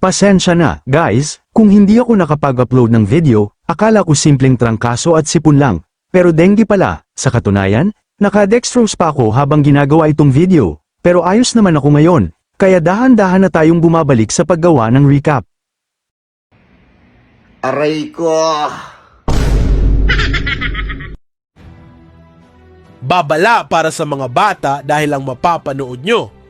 Pasensya na, guys, kung hindi ako nakapag-upload ng video, akala ko simpleng trangkaso at sipon lang, pero dengue pala, sa katunayan, nakadextrose pa ako habang ginagawa itong video, pero ayos naman ako ngayon, kaya dahan-dahan na tayong bumabalik sa paggawa ng recap. Aray ko! babala para sa mga bata dahil ang mapapanood nyo.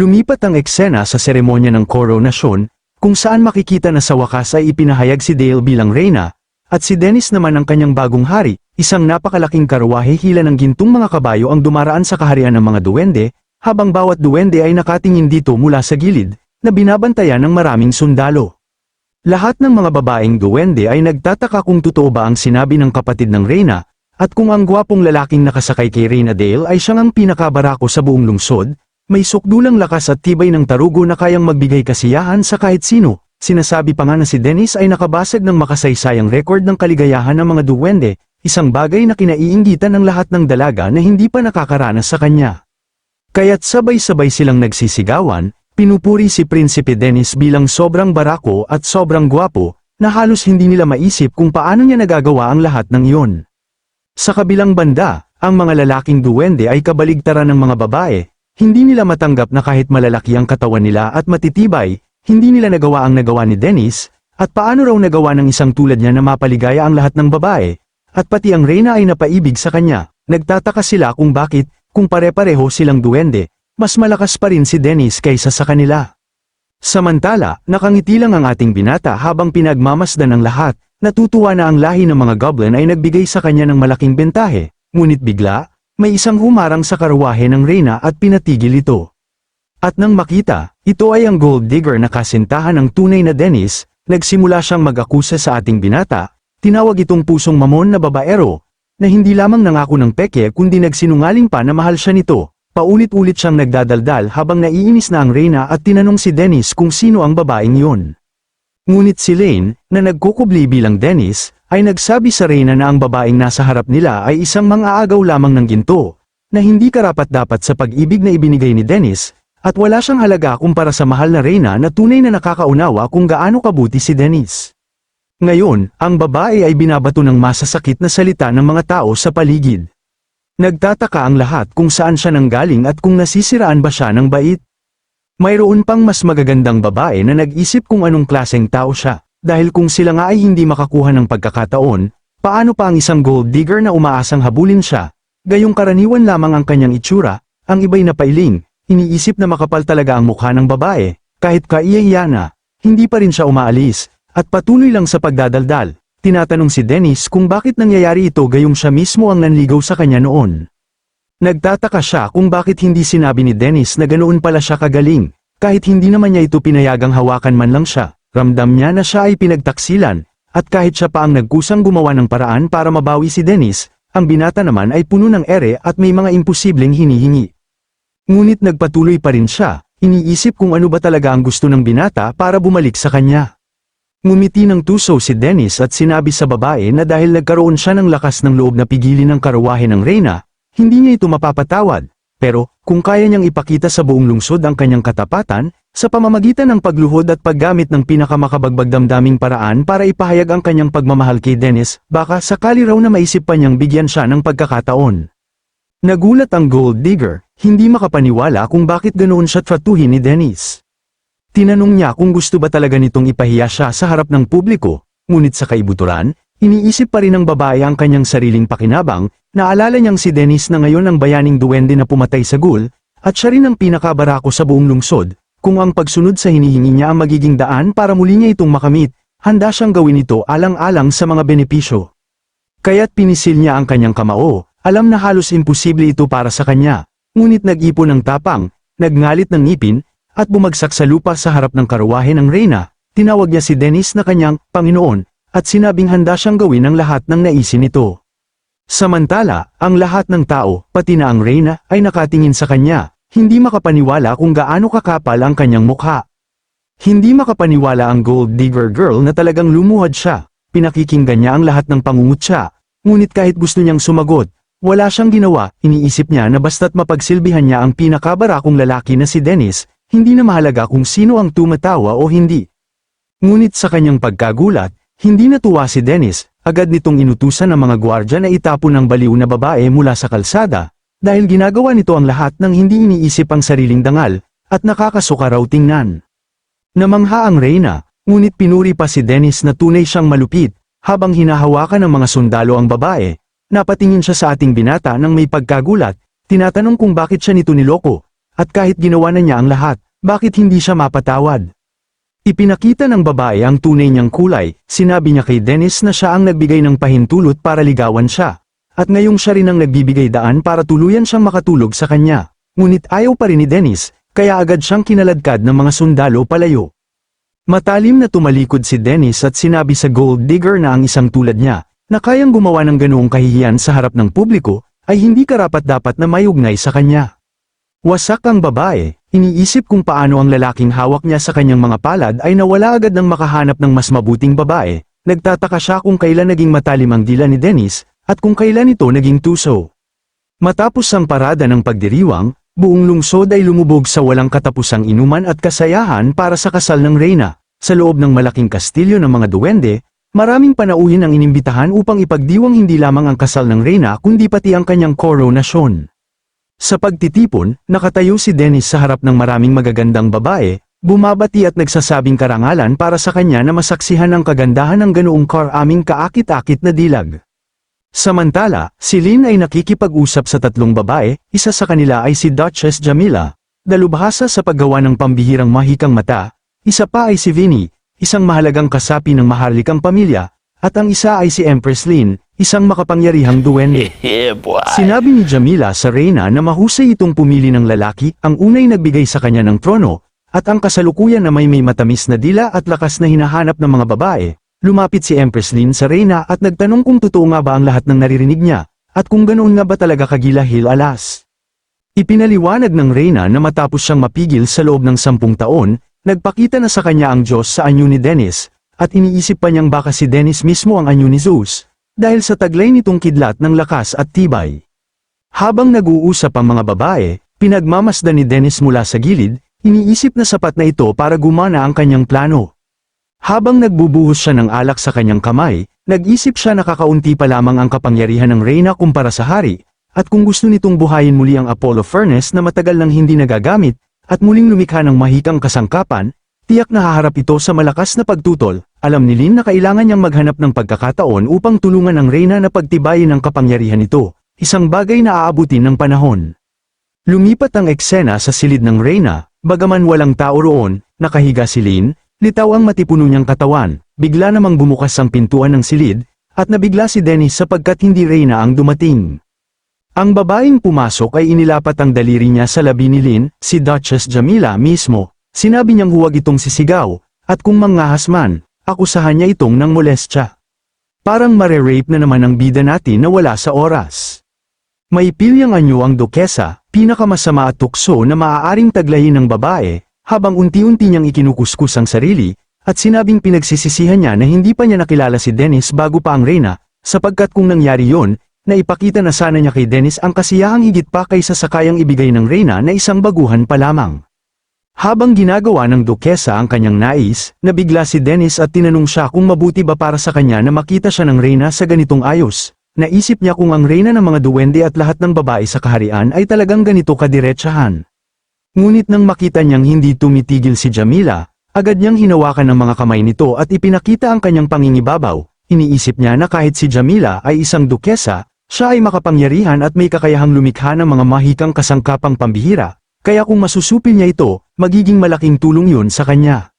Lumipat ang eksena sa seremonya ng koronasyon, kung saan makikita na sa wakas ay ipinahayag si Dale bilang reyna, at si Dennis naman ang kanyang bagong hari, isang napakalaking karwahe hila ng gintong mga kabayo ang dumaraan sa kaharian ng mga duwende, habang bawat duwende ay nakatingin dito mula sa gilid, na binabantayan ng maraming sundalo. Lahat ng mga babaeng duwende ay nagtataka kung totoo ba ang sinabi ng kapatid ng reyna, at kung ang gwapong lalaking nakasakay kay Reyna Dale ay siyang ang pinakabarako sa buong lungsod, may sukdulang lakas at tibay ng tarugo na kayang magbigay kasiyahan sa kahit sino. Sinasabi pa nga na si Dennis ay nakabasag ng makasaysayang record ng kaligayahan ng mga duwende, isang bagay na kinaiinggitan ng lahat ng dalaga na hindi pa nakakaranas sa kanya. Kaya't sabay-sabay silang nagsisigawan, pinupuri si Prinsipe Dennis bilang sobrang barako at sobrang gwapo, na halos hindi nila maisip kung paano niya nagagawa ang lahat ng iyon. Sa kabilang banda, ang mga lalaking duwende ay kabaligtaran ng mga babae, hindi nila matanggap na kahit malalaki ang katawan nila at matitibay, hindi nila nagawa ang nagawa ni Dennis, at paano raw nagawa ng isang tulad niya na mapaligaya ang lahat ng babae, at pati ang reyna ay napaibig sa kanya, nagtataka sila kung bakit, kung pare-pareho silang duwende, mas malakas pa rin si Dennis kaysa sa kanila. Samantala, nakangiti lang ang ating binata habang pinagmamasdan ng lahat, natutuwa na ang lahi ng mga goblin ay nagbigay sa kanya ng malaking bentahe, ngunit bigla, may isang humarang sa karwahe ng reyna at pinatigil ito. At nang makita, ito ay ang gold digger na kasintahan ng tunay na Dennis, nagsimula siyang mag-akusa sa ating binata, tinawag itong pusong mamon na babaero, na hindi lamang nangako ng peke kundi nagsinungaling pa na mahal siya nito. Paulit-ulit siyang nagdadaldal habang naiinis na ang reyna at tinanong si Dennis kung sino ang babaeng yun. Ngunit si Lane, na nagkukubli bilang Dennis, ay nagsabi sa reyna na ang babaeng nasa harap nila ay isang mang-aagaw lamang ng ginto, na hindi karapat-dapat sa pag-ibig na ibinigay ni Dennis, at wala siyang halaga kumpara sa mahal na reyna na tunay na nakakaunawa kung gaano kabuti si Dennis. Ngayon, ang babae ay binabato ng masasakit na salita ng mga tao sa paligid. Nagtataka ang lahat kung saan siya nanggaling at kung nasisiraan ba siya ng bait. Mayroon pang mas magagandang babae na nag-isip kung anong klaseng tao siya, dahil kung sila nga ay hindi makakuha ng pagkakataon, paano pa ang isang gold digger na umaasang habulin siya, gayong karaniwan lamang ang kanyang itsura, ang iba'y napailing, iniisip na makapal talaga ang mukha ng babae, kahit kaiyahiya na, hindi pa rin siya umaalis, at patuloy lang sa pagdadaldal. Tinatanong si Dennis kung bakit nangyayari ito gayong siya mismo ang nanligaw sa kanya noon. Nagtataka siya kung bakit hindi sinabi ni Dennis na ganoon pala siya kagaling, kahit hindi naman niya ito pinayagang hawakan man lang siya, ramdam niya na siya ay pinagtaksilan, at kahit siya pa ang nagkusang gumawa ng paraan para mabawi si Dennis, ang binata naman ay puno ng ere at may mga imposibleng hinihingi. Ngunit nagpatuloy pa rin siya, iniisip kung ano ba talaga ang gusto ng binata para bumalik sa kanya. Ngumiti ng tuso si Dennis at sinabi sa babae na dahil nagkaroon siya ng lakas ng loob na pigilin ang karuwahe ng reyna, hindi niya ito mapapatawad. Pero, kung kaya niyang ipakita sa buong lungsod ang kanyang katapatan, sa pamamagitan ng pagluhod at paggamit ng pinakamakabagbag damdaming paraan para ipahayag ang kanyang pagmamahal kay Dennis, baka sakali raw na maisip pa niyang bigyan siya ng pagkakataon. Nagulat ang gold digger, hindi makapaniwala kung bakit ganoon siya tratuhin ni Dennis. Tinanong niya kung gusto ba talaga nitong ipahiya siya sa harap ng publiko, ngunit sa kaibuturan, iniisip pa rin ng babae ang kanyang sariling pakinabang, naalala niyang si Dennis na ngayon ang bayaning duwende na pumatay sa gul, at siya rin ang pinakabarako sa buong lungsod, kung ang pagsunod sa hinihingi niya ang magiging daan para muli niya itong makamit, handa siyang gawin ito alang-alang sa mga benepisyo. Kaya't pinisil niya ang kanyang kamao, alam na halos imposible ito para sa kanya, ngunit nag-ipon ng tapang, nagngalit ng ngipin, at bumagsak sa lupa sa harap ng karuwahe ng reyna, tinawag niya si Dennis na kanyang Panginoon, at sinabing handa siyang gawin ang lahat ng naisin nito. Samantala, ang lahat ng tao, pati na ang Reyna, ay nakatingin sa kanya, hindi makapaniwala kung gaano kakapal ang kanyang mukha. Hindi makapaniwala ang gold digger girl na talagang lumuhad siya, pinakikinggan niya ang lahat ng pangungutya, ngunit kahit gusto niyang sumagot, wala siyang ginawa, iniisip niya na basta't mapagsilbihan niya ang pinakabarakong lalaki na si Dennis, hindi na mahalaga kung sino ang tumatawa o hindi. Ngunit sa kanyang pagkagulat, hindi natuwa si Dennis, agad nitong inutusan ng mga gwardya na itapon ang baliw na babae mula sa kalsada, dahil ginagawa nito ang lahat ng hindi iniisip ang sariling dangal, at nakakasuka raw tingnan. Namangha ang Reyna, ngunit pinuri pa si Dennis na tunay siyang malupit, habang hinahawakan ng mga sundalo ang babae, napatingin siya sa ating binata nang may pagkagulat, tinatanong kung bakit siya nito niloko, at kahit ginawa na niya ang lahat, bakit hindi siya mapatawad. Ipinakita ng babae ang tunay niyang kulay, sinabi niya kay Dennis na siya ang nagbigay ng pahintulot para ligawan siya. At ngayong siya rin ang nagbibigay daan para tuluyan siyang makatulog sa kanya. Ngunit ayaw pa rin ni Dennis, kaya agad siyang kinaladkad ng mga sundalo palayo. Matalim na tumalikod si Dennis at sinabi sa gold digger na ang isang tulad niya, na kayang gumawa ng ganoong kahihiyan sa harap ng publiko, ay hindi karapat dapat na mayugnay sa kanya. Wasak ang babae, iniisip kung paano ang lalaking hawak niya sa kanyang mga palad ay nawala agad ng makahanap ng mas mabuting babae, nagtataka siya kung kailan naging matalim ang dila ni Dennis, at kung kailan ito naging tuso. Matapos ang parada ng pagdiriwang, buong lungsod ay lumubog sa walang katapusang inuman at kasayahan para sa kasal ng Reyna. Sa loob ng malaking kastilyo ng mga duwende, maraming panauhin ang inimbitahan upang ipagdiwang hindi lamang ang kasal ng Reyna kundi pati ang kanyang koronasyon. Sa pagtitipon, nakatayo si Dennis sa harap ng maraming magagandang babae, bumabati at nagsasabing karangalan para sa kanya na masaksihan ang kagandahan ng ganoong kar aming kaakit-akit na dilag. Samantala, si Lynn ay nakikipag-usap sa tatlong babae, isa sa kanila ay si Duchess Jamila, dalubhasa sa paggawa ng pambihirang mahikang mata, isa pa ay si Vinny, isang mahalagang kasapi ng maharlikang pamilya, at ang isa ay si Empress Lynn, isang makapangyarihang duwende. Sinabi ni Jamila sa Reyna na mahusay itong pumili ng lalaki, ang unay nagbigay sa kanya ng trono, at ang kasalukuyan na may may matamis na dila at lakas na hinahanap ng mga babae. Lumapit si Empress Lin sa Reyna at nagtanong kung totoo nga ba ang lahat ng naririnig niya, at kung ganoon nga ba talaga kagilahil alas. Ipinaliwanag ng Reyna na matapos siyang mapigil sa loob ng sampung taon, nagpakita na sa kanya ang Diyos sa anyo ni Dennis, at iniisip pa niyang baka si Dennis mismo ang anyo ni Zeus, dahil sa taglay nitong kidlat ng lakas at tibay. Habang nag-uusap ang mga babae, pinagmamasdan ni Dennis mula sa gilid, iniisip na sapat na ito para gumana ang kanyang plano. Habang nagbubuhos siya ng alak sa kanyang kamay, nag-isip siya na kakaunti pa lamang ang kapangyarihan ng Reyna kumpara sa hari, at kung gusto nitong buhayin muli ang Apollo Furnace na matagal nang hindi nagagamit, at muling lumikha ng mahikang kasangkapan, tiyak na haharap ito sa malakas na pagtutol, alam ni Lin na kailangan niyang maghanap ng pagkakataon upang tulungan ang Reyna na pagtibayin ang kapangyarihan nito, isang bagay na aabutin ng panahon. Lumipat ang eksena sa silid ng Reyna, bagaman walang tao roon, nakahiga si Lin, litaw ang matipuno niyang katawan, bigla namang bumukas ang pintuan ng silid, at nabigla si Dennis sapagkat hindi Reyna ang dumating. Ang babaeng pumasok ay inilapat ang daliri niya sa labi ni Lin, si Duchess Jamila mismo, sinabi niyang huwag itong sisigaw, at kung mangahas man, akusahan niya itong ng molestya. Parang mare-rape na naman ang bida natin na wala sa oras. May pilyang anyo ang dokesa, pinakamasama at tukso na maaaring taglayin ng babae, habang unti-unti niyang ikinukuskus ang sarili, at sinabing pinagsisisihan niya na hindi pa niya nakilala si Dennis bago pa ang Reyna, sapagkat kung nangyari yon, na ipakita na sana niya kay Dennis ang kasiyahang higit pa kaysa sa kayang ibigay ng Reyna na isang baguhan pa lamang. Habang ginagawa ng dokesa ang kanyang nais, nabigla si Dennis at tinanong siya kung mabuti ba para sa kanya na makita siya ng Reyna sa ganitong ayos. Naisip niya kung ang Reyna ng mga duwende at lahat ng babae sa kaharian ay talagang ganito kadiretsahan. Ngunit nang makita niyang hindi tumitigil si Jamila, agad niyang hinawakan ng mga kamay nito at ipinakita ang kanyang pangingibabaw. Iniisip niya na kahit si Jamila ay isang dukesa, siya ay makapangyarihan at may kakayahang lumikha ng mga mahikang kasangkapang pambihira, kaya kung masusupil niya ito, magiging malaking tulong yun sa kanya.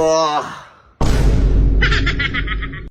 Oh.